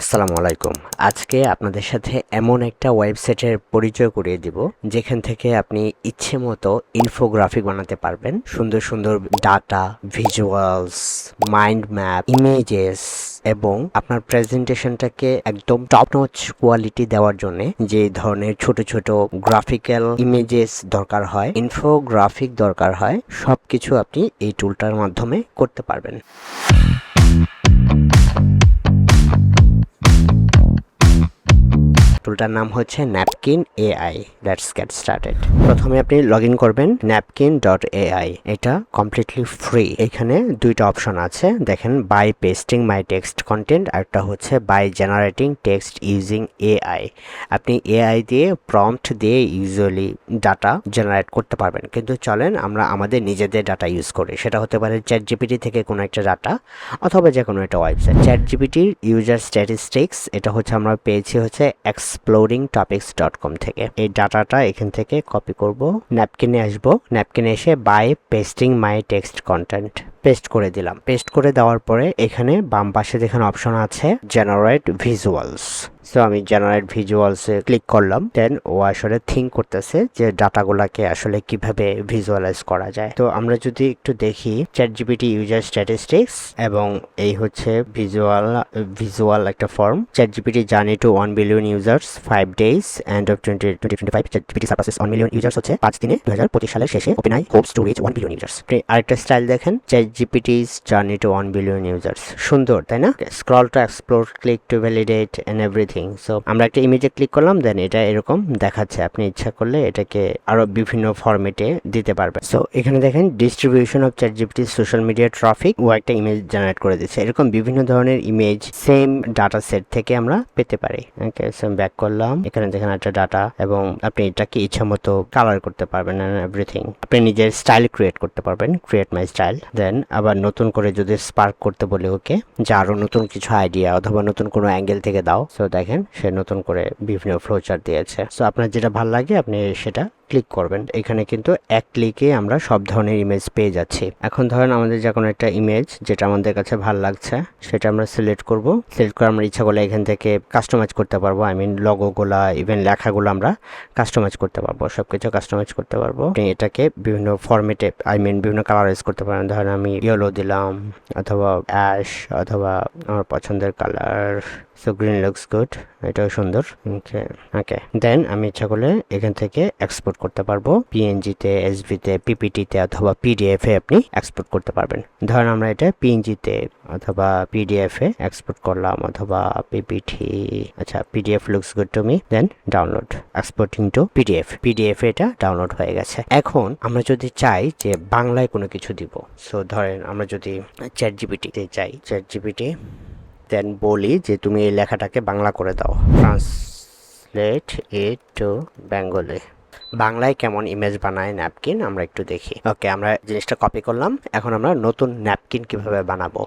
আসসালামু আলাইকুম। আজকে আপনাদের সাথে এমন একটা ওয়েবসাইটের পরিচয় করিয়ে দিব, যেখান থেকে আপনি ইচ্ছে মতো ইনফোগ্রাফিক বানাতে পারবেন। সুন্দর সুন্দর data visuals mind map images এবং আপনার প্রেজেন্টেশনটাকে একদম টপ নচ কোয়ালিটি দেওয়ার জন্য যে ধরনের ছোট ছোট গ্রাফিক্যাল ইমেজেস দরকার হয় ইনফোগ্রাফিক দরকার হয়, সবকিছু আপনি এই টুলটার মাধ্যমে করতে পারবেন। টুলটার নাম হচ্ছে napkin AI. Let's get started প্রথমে আপনি লগ ইন করবেন ন্যাপকিন ডট এআই। এটা কমপ্লিটলি ফ্রি এখানে দুইটা অপশন আছে। দেখেন by pasting my text content আরেকটা হচ্ছে by generating text using AI. আপনি এআই দিয়ে প্রম্পট দিয়ে ইউজুয়ালি ডাটা জেনারেট করতে পারবেন। কিন্তু চলেন আমরা আমাদের নিজেদের ডাটা ইউজ করি। সেটা হতে পারে চ্যাট জিপিটি থেকে কোনো একটা ডাটা অথবা যে কোনো একটা ওয়েবসাইট চ্যাট জিপিটির ইউজার স্ট্যাটিস্টিক্স এটা হচ্ছে আমরা পেয়েছি হচ্ছে এক্সপ্লোরিং টপিক্স ডট কম থেকে। এই ডাটাটা এখান থেকে কপি করব ন্যাপকিনে আসব। ন্যাপকিনে এসে by pasting my text content paste করে দিলাম। পেস্ট করে দেওয়ার পরে এখানে বাম পাশে যেখানে অপশন আছে জেনারেট ভিজুয়ালস সো আমি জেনারেট ভিজুয়ালসে ক্লিক করলাম। দেন ও আসলে থিঙ্ক করতেছে যে ডাটাগুলোকে আসলে কীভাবে ভিজুয়ালাইজ করা যায়। তো, আমরা যদি একটু দেখি চ্যাট জিপিটি ইউজার স্ট্যাটিস্টিক্স এবং এই হচ্ছে ভিজুয়াল ভিজুয়াল একটা form chat GPT journey to one billion users five days end of twenty twenty twenty five chat GPT surpasses one million users হচ্ছে পাঁচ দিনে দু হাজার পঁচিশ সালের শেষে open AI hopes to reach one billion users আরেকটা স্টাইল দেখেন। Chat GPT's journey to one billion users সুন্দর, তাই না? Scroll to explore click to validate and everything so আমরা একটা ইমেজে ক্লিক করলাম দেন এটা এরকম দেখাচ্ছে। আপনি ইচ্ছা করলে এটাকে আরও বিভিন্ন ফরম্যাটে দিতে পারবেন। সো এখানে দেখেন distribution of chat GPT social media traffic ও একটা ইমেজ জেনারেট করে দিচ্ছে। এরকম বিভিন্ন ধরনের ইমেজ সেম ডাটা সেট থেকে আমরা পেতে পারি। ওকে সো ব্যাক করলাম। এখানে দেখেন একটা ডাটা এবং আপনি এটাকে ইচ্ছা মতো কালার করতে পারবেন এভরিথিং আপনি নিজের স্টাইল ক্রিয়েট করতে পারবেন। ক্রিয়েট মাই স্টাইল দেন আবার নতুন করে যদি স্পার্ক করতে বলি ওকে, যে আরও নতুন কিছু আইডিয়া অথবা নতুন কোনো অ্যাঙ্গেল থেকে দাও। সো দেখেন সে নতুন করে বিভিন্ন ফ্লোচার দিয়েছে। সো আপনার যেটা ভালো লাগে আপনি সেটা ক্লিক করবেন, এখানে কিন্তু এক ক্লিকে আমরা সব ধরনের ইমেজ পেয়ে যাচ্ছি। এখন ধরেন আমাদের যে কোনো একটা ইমেজ যেটা আমাদের কাছে ভালো লাগছে, সেটা আমরা সিলেক্ট করব। সিলেক্ট করে আমরা ইচ্ছা করলে এখান থেকে কাস্টমাইজ করতে পারব। আই মিন লগোগুলা ইভেন লেখাগুলো আমরা কাস্টমাইজ করতে পারব সব কিছু কাস্টমাইজ করতে পারব। এটাকে বিভিন্ন ফরম্যাটে আই মিন বিভিন্ন কালারাইজ করতে পারেন। ধরেন আমি ইয়েলো দিলাম, অথবা অ্যাশ অথবা আমার পছন্দের colour so green looks good এটাও সুন্দর ওকে ওকে দেন আমি ইচ্ছা করলে এখান থেকে এক্সপোর্ট করতে পারব। পিএনজিতে এসভিতে পিপিটিতে অথবা পিডিএফ এ আপনি এক্সপোর্ট করতে পারবেন। ধরেন আমরা এটা পিএনজিতে অথবা পিডিএফ এ এক্সপোর্ট করলাম অথবা পিপিটি আচ্ছা PDF looks good to me then download exporting to PDF PDF এটা ডাউনলোড হয়ে গেছে। এখন আমরা যদি চাই যে বাংলায় কোনো কিছু দিব সো ধরেন আমরা যদি চ্যাট জিপিটিতে চাই চ্যাট জিপিটি দেন বলি যে তুমি এই লেখাটাকে বাংলা করে দাও। ট্রান্সলেট ইট টু বেঙ্গলি বাংলায় কেমন ইমেজ বানায় ন্যাপকিন আমরা একটু দেখি। ওকে আমরা জিনিসটা কপি করলাম। এখন আমরা নতুন ন্যাপকিন কীভাবে বানাবো?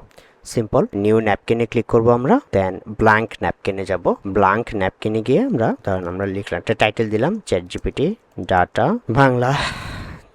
সিম্পল নিউ ন্যাপকিনে ক্লিক করব আমরা দেন ব্ল্যাঙ্ক ন্যাপকিনে যাব। ব্ল্যাঙ্ক ন্যাপকিনে গিয়ে আমরা, ধরেন আমরা লিখলাম, একটা টাইটেল দিলাম chat GPT data Bangla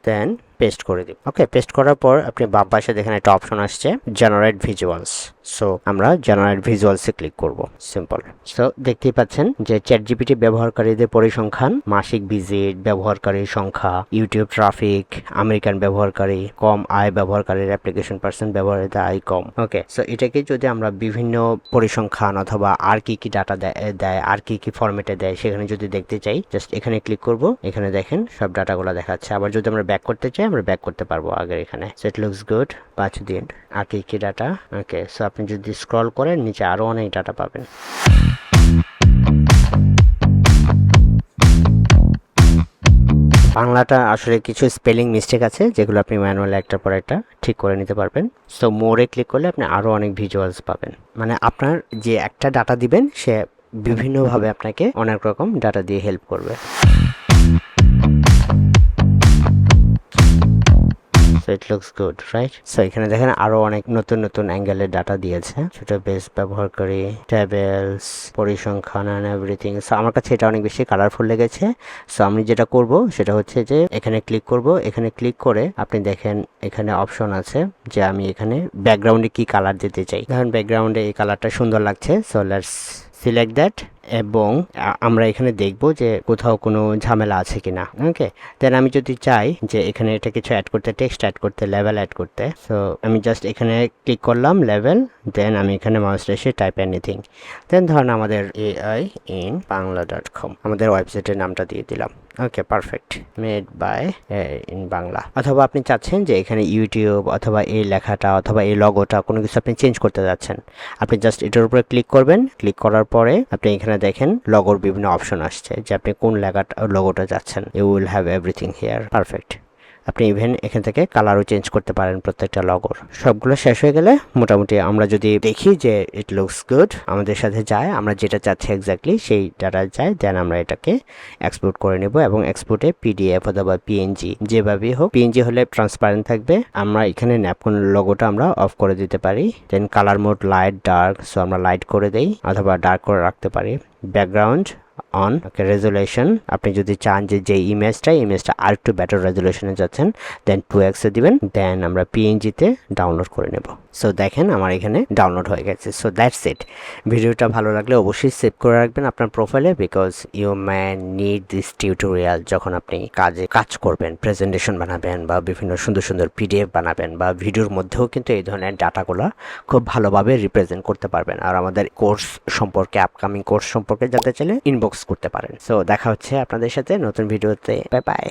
then paste করে দিব। ওকে পেস্ট করার পর আপনি বাম পাশে দেখেন একটা অপশন আসছে জেনারেট ভিজুয়ালস সো আমরা জেনারেট ভিজুয়ালসে ক্লিক করব। সিম্পল সো দেখতেই পাচ্ছেন যে চ্যাট জিপিটি ব্যবহারকারীদের পরিসংখ্যান, মাসিক ভিজিট ব্যবহারকারীর সংখ্যা ইউটিউব ট্রাফিক আমেরিকান ব্যবহারকারী, কম আয় ব্যবহারকারীর অ্যাপ্লিকেশন পার্সেন্ট ব্যবহারিত, আয় কম। ওকে সো এটাকে যদি আমরা বিভিন্ন পরিসংখ্যান অথবা আর কি কি ডাটা দেয়, আর কি কি ফরম্যাটে দেয়, সেখানে যদি দেখতে চাই জাস্ট এখানে ক্লিক করব। এখানে দেখেন সব ডাটাগুলো দেখাচ্ছে। আবার যদি আমরা ব্যাক করতে চাই আমরা ব্যাক করতে পারব আগের এখানে। সো ইট লুকস গুড পাঁচ দিন। আর কি কি ডাটা ওকে সো আপনি যদি স্ক্রল করেন, নিচে আরও অনেক ডাটা পাবেন। বাংলাটা আসলে কিছু স্পেলিং মিস্টেক আছে, যেগুলো আপনি ম্যানুয়ালি একটার পর একটা ঠিক করে নিতে পারবেন। সো মোরে ক্লিক করলে আপনি আরও অনেক ভিজুয়ালস পাবেন। মানে আপনার যে একটা ডাটা দিবেন, সে বিভিন্নভাবে আপনাকে অনেক রকম ডাটা দিয়ে হেল্প করবে। It looks good right so এখানে দেখেন আরও অনেক নতুন নতুন অ্যাঙ্গেলের ডাটা দিয়েছে। সেটা বেস ব্যবহার করি টেবিলস পরিসংখ্যান অ্যান্ড এভরিথিং সো আমার কাছে এটা অনেক বেশি কালারফুল লেগেছে। সো আমি যেটা করব সেটা হচ্ছে যে এখানে ক্লিক করব। এখানে ক্লিক করে আপনি দেখেন এখানে অপশন আছে যে আমি এখানে ব্যাকগ্রাউন্ডে কি কালার দিতে চাই। ধরেন ব্যাকগ্রাউন্ডে এই কালারটা সুন্দর লাগছে। সো লেটস সিলেক্ট দ্যাট এবং আমরা এখানে দেখব যে কোথাও কোনো ঝামেলা আছে কিনা ওকে দেন আমি যদি চাই যে এখানে এটা কিছু অ্যাড করতে টেক্সট অ্যাড করতে লেভেল অ্যাড করতে সো আমি জাস্ট এখানে ক্লিক করলাম লেভেল দেন আমি এখানে মাউসটা এসে টাইপ এনিথিং দেন ধরুন আমাদের AI in Bangla dot com আমাদের ওয়েবসাইটের নামটা দিয়ে দিলাম okay perfect made by in Bangla. অথবা আপনি চাচ্ছেন যে এখানে ইউটিউব অথবা এই লেখাটা অথবা এই লগোটা কোনো কিছু আপনি চেঞ্জ করতে যাচ্ছেন। আপনি জাস্ট এটার উপরে ক্লিক করবেন ক্লিক করার পরে আপনি এখানে দেখেন লগোর বিভিন্ন অপশন আসছে যে আপনি কোন লেখাটা লগোটা যাচ্ছেন। You will have everything here perfect আপনি ইভেন এখান থেকে কালারও চেঞ্জ করতে পারেন প্রত্যেকটা লগোর সবগুলো শেষ হয়ে গেলে মোটামুটি আমরা যদি দেখি যে ইট লুকস গুড আমাদের সাথে যায়, আমরা যেটা চাচ্ছি এক্স্যাক্টলি সেই ডাটা যায় দেন আমরা এটাকে এক্সপোর্ট করে নেব এবং এক্সপোর্টে পিডিএফ অথবা পিএনজি যেভাবেই হোক পিএনজি হলে ট্রান্সপারেন্ট থাকবে। আমরা এখানে ন্যাপকন লোগোটা আমরা অফ করে দিতে পারি then colour mode light dark so আমরা লাইট করে দেই, অথবা ডার্ক করে রাখতে পারি। ব্যাকগ্রাউন্ড অন ওকে রেজুলেশন আপনি যদি চান যে যে ইমেজটা ইমেজটা আর একটু বেটার রেজুলেশনে যাচ্ছেন দেন টু এক্সে দিবেন দেন আমরা পিএনজিতে ডাউনলোড করে নেব। সো দেখেন আমার এখানে ডাউনলোড হয়ে গেছে। সো দ্যাটস ইট ভিডিওটা ভালো লাগলে অবশ্যই সেভ করে রাখবেন আপনার প্রোফাইলে because you man need this tutorial যখন আপনি কাজে কাজ করবেন প্রেজেন্টেশন বানাবেন বা বিভিন্ন সুন্দর সুন্দর পিডিএফ বানাবেন বা ভিডিওর মধ্যেও কিন্তু এই ধরনের ডাটাগুলো খুব ভালোভাবে রিপ্রেজেন্ট করতে পারবেন। আর আমাদের কোর্স সম্পর্কে আপকামিং কোর্স সম্পর্কে জানতে চাইলে ইনবক্স করতে পারেন। সো দেখা হচ্ছে আপনাদের সাথে নতুন ভিডিওতে। Bye bye